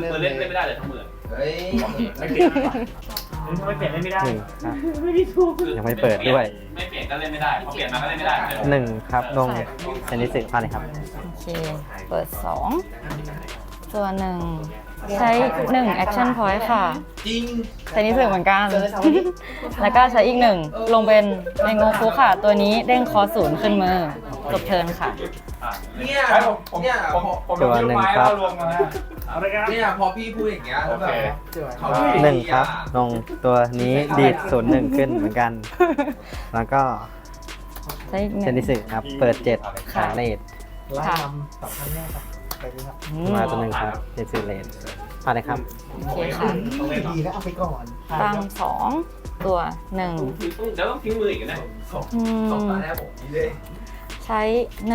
มือเล่นเล่นไม่ได้เลยทั้งมือเฮ้ยไม่เปลี่ยนไม่เปลี่ยนได้ไม่ได้ หนึ่งครับไม่มีถูกคือยังไม่เปิดด้วย ไม่เปลี่ยนก็เล่นไม่ได้พอเปลี่ยนมาก็เล่นไม่ได้หนึ่งครับลงเซนิสึพาเลยครับ โอเค เปิด2ตัวหนึ่งใช้1 action point ค่ะ จริงใช้นี้สึกเหมือนกัน แล้วก็ใช้อีกหนึ่ง ลงเป็นเมงโงคุค่ะ ตัวนี้เด้งคอศูนย์ขึ้นมือ จบเทิร์นค่ะ เนี่ยใช่ผมผมเนี่ยผมผมตัวหนึ่งครับรวมกันนะเอาเลยครับเนี่ยพอพี่พูดอย่างเงี้ยแล้วแบบเขาหนึ่งครับลงตัวนี้ดีดศูนย์หนึ่งขึ้นเหมือนกัน แล้วก็ใช้อีกหเซนึ่งนิสึครับ เปิดเจ็ดค่ะขาเลดค่ะอืมมาตัวหนึ่งครับเซนิสึเลดพาเลยครับโอเคค่ะดีแล้วเอาไปก่อนตามสองตัวหนึ่งเดี๋ยวต้องทิ้งมืออีกนะอืสองมตาแรกผมนี่เลยใช้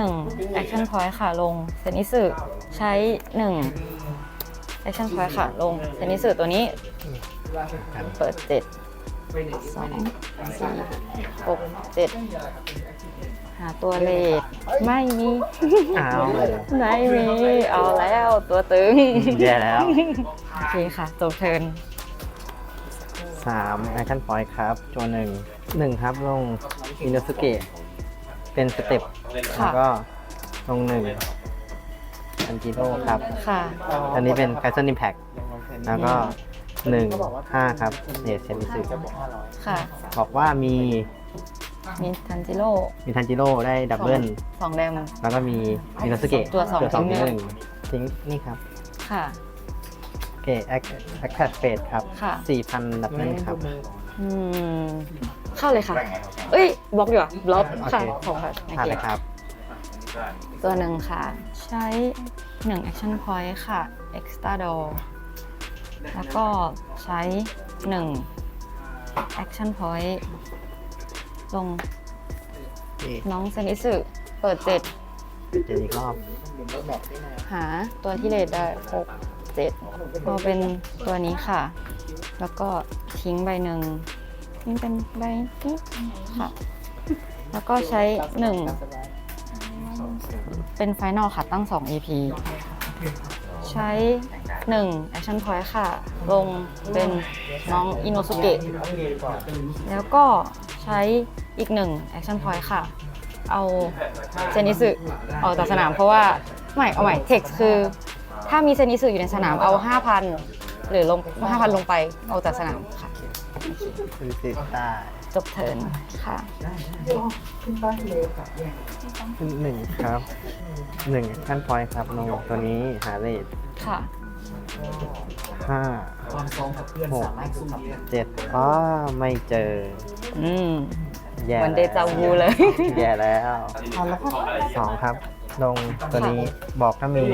1 action point ค่ะลงเซนิสึใช้ 1 action point ค่ะลงเซนิสึตัวนี้เปิด7 2 4 6 7หาตัวเลขไม่มีอ้าวไม่มีเอาแล้วตัวตึงแย่แล้ว โอเคค่ะจบเทิร์นสามแอคชั่นพอยต์ครับตัวหนึ่งหนึ่งครับลงอินโนสุเกะเป็นสเต็ปแล้วก็ลงหนึ่งอั นจิโร่ครับ ค่ะ อันนี้เป็น c a s t l e Impact แล้วก็หนึ่งห้าครับเนสเซนิสึค่ะ บอกว่ามีมีทันจิโร่มีทันจิโร่ได้ดับเบิลสองแดม แล้วก็มีมิโนสุเกะตัวสองสองทิ้งหหนึ่นึ่งงทิ้งนี่ครับ ค่ะ โอเคแอคแอคแทสเฟดครับค่ะสี่พันดับเบิลครับอืมเข้าเลยค่ะ เอ้ยบล็อกอยู่อะบล็อกค่ะโอเคของค่ะโอผ่านเคเลยครับ ตัวหนึ่งค่ะ ใช้1 action point ค่ะ extra door แล้วก็ใช้ 1 action point ลงน้องเซนิสึเปิด7เดี๋ยวอีกรอบหาตัวที่เลทได้ 6 7เอาเป็นตัวนี้ค่ะ แล้วก็ทิ้งใบหนึ่งทิ้งเป็นใบนี้ค่ะ แล้วก็ใช้ 1 เป็นไฟนอลค่ะตั้ง 2 EP ใช้ 1 action point ค่ะ ลงเป็นน้องอินโนสุเกะแล้วก็ใช้อีก1 action point ค่ะ เอาเซนิสึออกจากสนามเพราะว่าไม่เอาใหม่เท็กซ์คือ ถ้ามีเซนิสึอยู่ในสนามเอา 5,000 หรือลง5,000 ลงไปออกจากสนามค่ะเซนิสึได้ จบเทิร์นค่ะหนึ่งครับหนึ่งขั้นพอยต์ครับลงตัวนี้หาเลทค่ะ ห้าความซ้อมกับเพื่อนหกสามารถสู้กับเพื่อนเจ็ดอ๋อไม่เจอ อืมแย่เหมือนเดจาวูเลย แย่แล้วสองครับ ลงตัวนี้บอกถ้ามี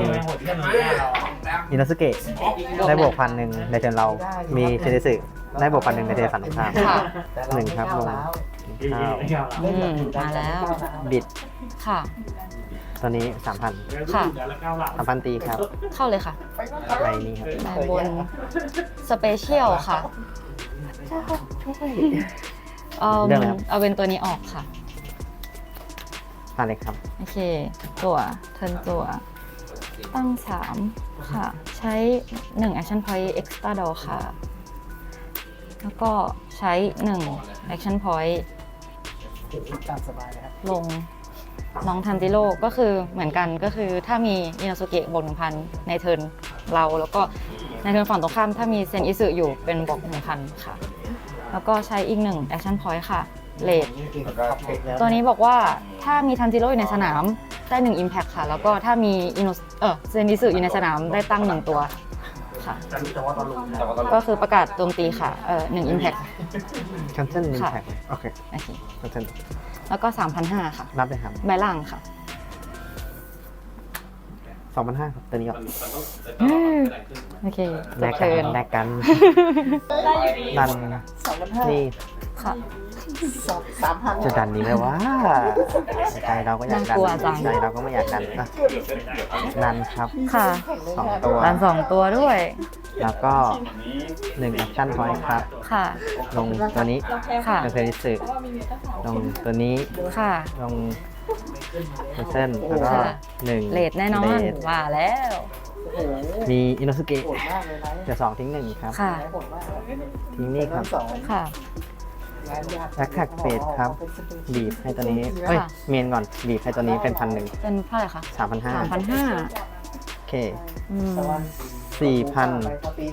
อินโนสุเกะได้บวกพันหนึ่งในเทิร์นเรา มีเชนิสึ ได้บวกพันหนึ่งในเทิร์นฝั่งตรงข้ามค่ะ หนึ่งครับลงข้าวอืมมาแล้ว บิดค่ะ ตัวนี้สามพันค่ะ สามพันตีครับเข้าเลยค่ะใบนี้ครับใบบนสเปเชียลค่ะเอาเอาเป็นตัวนี้ออกค่ะผ่านเลยครับ โอเค ตัวเทิร์นตัว ตั้ง3ค่ะ ใช้1 action point extra door ค่ะ แล้วก็ใช้ 1 action point ตามสบายนะครับ ลงน้องทันจิโร่ก็คือเหมือนกันก็คือถ้ามีอินาสุเกะบวกหนึ่งพันในเทิร์นเราแล้วก็ในเทิร์นฝั่งตรงข้ามถ้ามีเซนอิสึอยู่เป็นบวกหนึ่งพันค่ะ แล้วก็ใช้อีกหนึ่งแอคชั่นพอยต์ค่ะเลดตัวนี้บอกว่าถ้ามีทันจิโร่อยู่ในสนามได้หนึ่งอิมแพคค่ะ แล้วก็ถ้ามีอินโนเออเซนอิสึอยู่ในสนามได้ตั้งหนึ่งตัว ค่ะก็คือประกาศโจมตีค่ะเออหนึ่งอิมแพค คันเซิลอินค่ะแท็กโอเคโอเคคันเซิลแล้วก็3,500ค่ะรับเลยครับใบล่างค่ะ สองพันห้าครับตัวนี้ก่อนโอเคจแลบกกัเทิร์นนแลกกันดันสองพันห้า นี่ ค่ะสามพันจะดันนี้ไหมวะใจเราก็อยากดันน่ากลัวจัง ใจเราก็ไม่อยากดันอะดันครับค่ะสองตัวดันสองตัวด้วย แล้วก็หนึ่งแอคชั่นพอยต์ครับ ค่ะ ลงตัวนี้ค่ะ เป็นเซนิสึลงตัวนี้ค่ะ ลงคันเซิลแล้วก็ค่ะ หนึ่งเลดแน่นอน เลทว่าแล้ว โอ้โหมีอินโนสุเกะโหดมากเลยนะเดี๋ยวสองทิ้งหนึ่งครับ ค่ะ โหดมากทิ้งนี่ครับสองค่ะงานยาก แท็กแท็กเฟสครับบีบให้ตัวนี้เอ้ยค่ะเมนก่อนบีบให้ตัวนี้เป็นพันหนึ่งเป็นเท่าไหร่คะสามพันห้าสามพันห้าโอเคอืมสี่พัน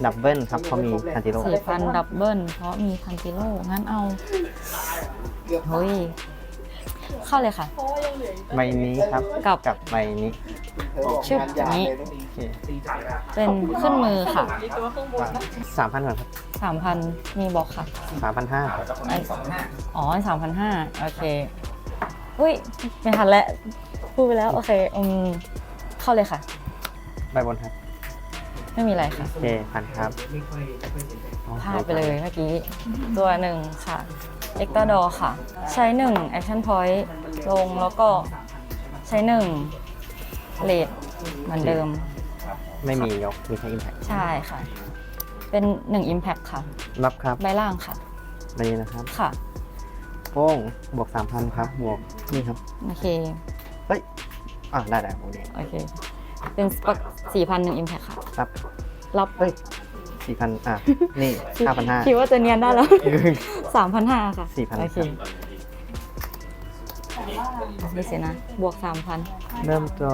ดับเบิลครับเพราะมีทันจิโร่สี่พันดับเบิลเพราะมีทันจิโร่งั้นเอาเฮ้ยเข้าเลยค่ะ ใบนี้ครับ กับกับใบนี้ ชึบนี้โอเคเป็นขึ้นมือค่ะสามพันก่อนครับสามพันมีบอกค่ะสามพันห้าไอ้อ๋อสามพันห้าโอเค อุ้ยไม่ทันแล้วพูดไปแล้วโอเคอืมเข้าเลยค่ะ ใบบนครับ ไม่มีอะไรค่ะโอเคพันครับอ๋อพลาดไปเลยเมื่อกี้ ตัวหนึ่งค่ะเอ็กตาดอค่ะ ใช้หนึ่งแอคชั่นพอยต์ลงแล้วก็ใช้หนึ่ง เลดเหมือนเดิม ไม่มียก มีแค่อิมแพคใช่ค่ะ เป็นหนึ่ง Impact ค่ะ รับครับใบล่างค่ะใบนี้นะครับค่ะโป้งบวกสามพันครับ บวกนี่ครับ โอเค เฮ้ย อะ ได้ได้โอเคโอเค เป็นสี่พันหนึ่ง Impact ค่ะ รับรับเฮ้ยสี่พันอะ นี่ห้าพันห้าคิดว่าจะเนียนได้แล้วสามพันห้าค่ะ4,000โอเค นี่สินะ บวกสามพันเริ่มตัว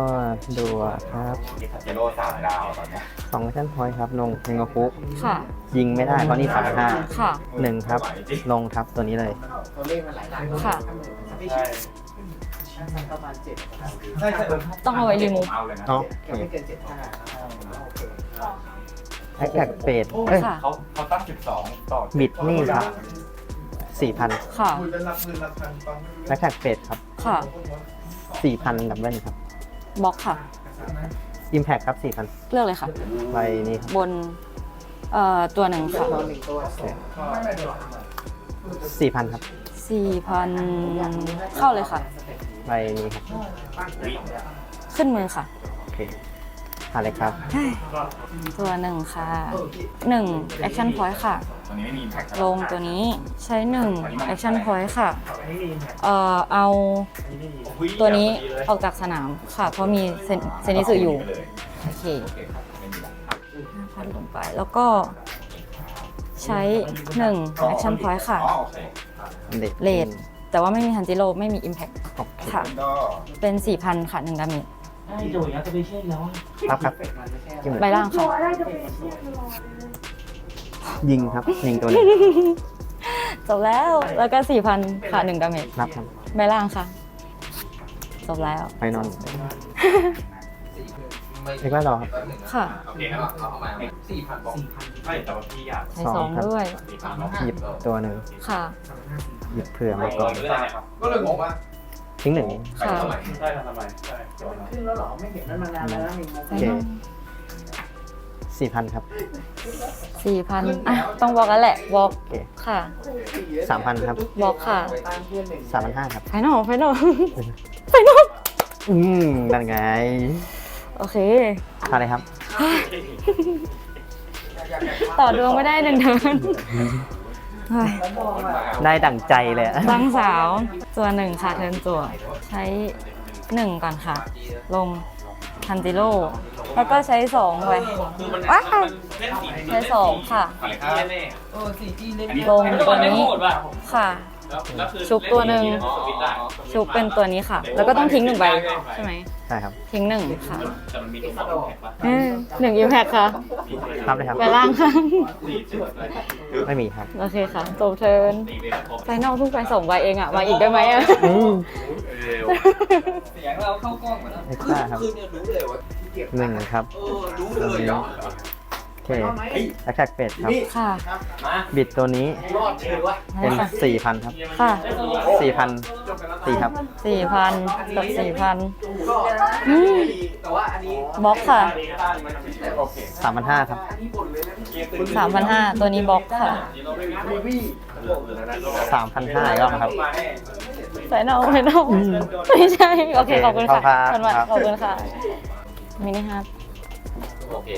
ดัวครับเจโร่สามดาวตอนนี้สองเช่นพอยครับ ลงเฮงโกคุค่ะ ยิงไม่ได้เพราะนี่สามห้าค่ะ หนึ่งครับ ลงทับตัวนี้เลย ตัวเลขมันหลายหลักค่ะ ใช่ประมาณเจ็ดใช่ใช่ต้องเอาไว้รีมูฟ เอาเลยนะเนาะยังไม่เกินเจ็ดห้าโอเคแท็กแท็กเฟดเอ้ยค่ะ เขาเขาตั้งจุดสองต่อบิดนี่ครับ สี่พันค่ะคุณจะรับเงินรับพันปังแท็กแท็กเฟดครับ ค่ะสี่พันดับเบิลครับบล็อกค่ะ อิมแพคครับสี่พันเลือกเลยค่ะ ใบนี้ครับบนเอ่อตัวหนึ่งค่ะตัวหนึ่งตัวสี่พันครับสี่พันเข้าเลยค่ะ ใบนี้ครับ ขึ้นมือค่ะ โอเคผ่านเลยครับ ตัวหนึ่งค่ะหนึ่งแอคชั่นพอยต์ค่ะ ตอนนี้ไม่มีแพ็คลงตัวนี้ใช้หนึ่งแอคชั่นพอยต์ค่ะอันนี้มีแพ็คเอ่อเอาอันนี้ไม่มีตัวนี้ออกจากสนามค่ะ เพราะมีเซนเซนิสึอยู่ โอเคพันลงไปแล้วก็ใช้หนึ่งแอคชั่นพอยต์ค่ะอ๋อโอเคเด็กเลดแต่ว่าไม่มีทันจิโร่ไม่มี Impact โอเคค่ะก็เป็น4,000ค่ะ1ดาเมจได้โดยยักษ์จะไปเช่นแล้วอะรับครับใบล่างค่ะ ยิงครับยิงตัวนี้จบแล้วแล้วก็4,000ค่ะ1ดาเมจรับครับใบล่างค่ะ จบแล้ว ไปนอนเอ็กซ์ว่าดอครับค่ะโอเคครับเอาเข้ามาสี่พันบอกไม่แต่ว่าพี่อยากใช้สองด้วยสี่พันหยิบตัวหนึ่งค่ะ หยิบเผื่อมาก่อนไม่ได้ครับก็เลยงงว่าทิ้งหนึ่งค่ะใช่ทำไมใช่ขึ้นแล้วเหรอไม่เห็นมันมานานแล้วนะมีใช้โอเค สี่พันครับ4,000อะต้องบอกแล้วแหละบอกโอเคค่ะสามพันครับบอกค่ะตั้งเพื่อนหนึ่งสามพันห้าครับไฟนอลไฟนอลไฟนอลอืมนั่นไงโอเคอะไรครับ ต่อดวงไม่ได้หนึ่งเทิร์นเฮ้ยได้ดั่งใจเลยอะบางสาวตัวหนึ่งค่ะเทิร์นจั่วใช้หนึ่งก่อนค่ะ ลง ทันจิโร่แล้วก็ใช้สองไปคือมันว้ามันเล่นสีใช้สองค่ะสีที่แน่เออสี่จีเล่นลงตัวนี้โหดว่ะค่ะแล้วแล้วคือ ชุบตัวหนึ่งสวิตช์ได้ชุบเป็นตัวนี้ค่ะ แล้วก็ต้องทิ้งหนึ่งใบใช่ไหมใช่ครับทิ้งหนึ่งค่ะแต่มันมีตัวสองแพ็คป่ะเออหนึ่งอิมแพคค่ะรับเลยครับไปล่างค่ะสี่สิบเลยไม่มีครับโอเคค่ะจบเทิร์นตีไปครบไฟนอลเพิ่งไปสองใบเองอะมาอีกได้ไหมอะอืมเร็วเสียงเราเข้ากล้องเหมือนเอ็กซ์ต้าครับคืนเนี่ยรู้เลยว่าที่เก็บหนึ่งครับเออรู้เลย เนาะโอเคแอคแท็กเป็ดครับ ค่ะมาบิดตัวนี้รอดเฉยวะเป็นสี่พันครับ ค่ะสี่พันตีครับ สี่พันกับสี่พันก็อืมแต่ว่าอันนี้บล็อกค่ะโอเคสามพันห้าครับอันนี้บ่นเลยนะสามพันห้าตัวนี้บล็อกค่ะวีวี่สามพันห้าอีกรอบนะครับไฟนอลไฟนอลไม่ใช่ โอเค ขอบคุณค่ะขอบคุณครับขอบคุณค่ะ มินิฮาร์ดโอเค